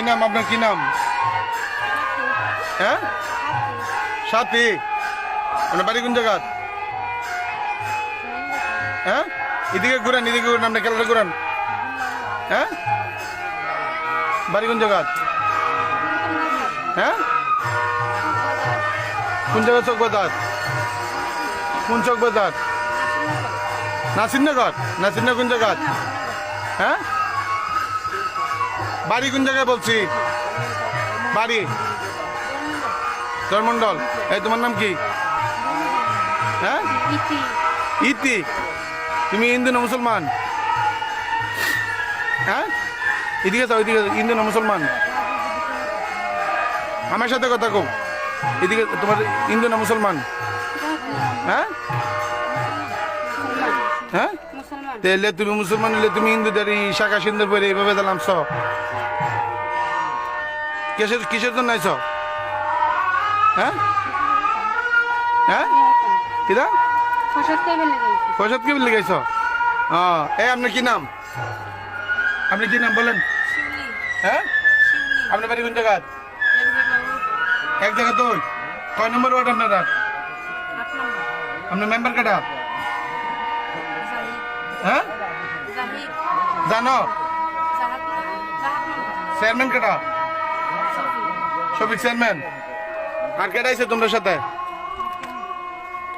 কি নাম আপনার, কি নাম? হ্যাঁ? সাথী। আপনার বাড়ি কোন জায়গা হ্যাঁ? এদিকে ঘুরান এদিকে ঘুরান আপনার খেলাটা ঘুরান। হ্যাঁ? বাড়ি কোন জায়গা হ্যাঁ? কোন জায়গা? চক বাজার। কোন চক বাজার? নাসিরনগর। নাসিরনগর কোন জায়গা হ্যাঁ? বাড়ি কোন জায়গায় বলছি? বাড়ি। জয়মন্ডল এই তোমার নাম কি? হ্যাঁ? ইতি। তুমি হিন্দু না মুসলমান? হ্যাঁ? এদিকে যাও এদিকে হিন্দু না মুসলমান? আমার সাথে কথা কো এদিকে তোমার হিন্দু না মুসলমান? হ্যাঁ? হ্যাঁ? তাহলে তুমি মুসলমান হলে তুমি হিন্দুদের এই শাখা সুন্দর পরে এইভাবে দিলাম স কিসের কিসের জন্য আইছ? হ্যাঁ? হ্যাঁ? কিরা? ফসল কে বেলে পয়সা কি বলে গেছ হ্যাঁ এই আপনার কি নাম? আপনি কি নাম বলেন? হ্যাঁ? আপনার বাড়ি কোন জায়গা এক জায়গা তো কয় নম্বর ওয়ার্ড আপনারা? আপনার মেম্বার কাটা হ্যাঁ? জানো? চেয়ারম্যান কাটা শফিক চেয়ারম্যান আর কেটাইছে তোমরা সাথে?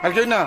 আর কেউ না?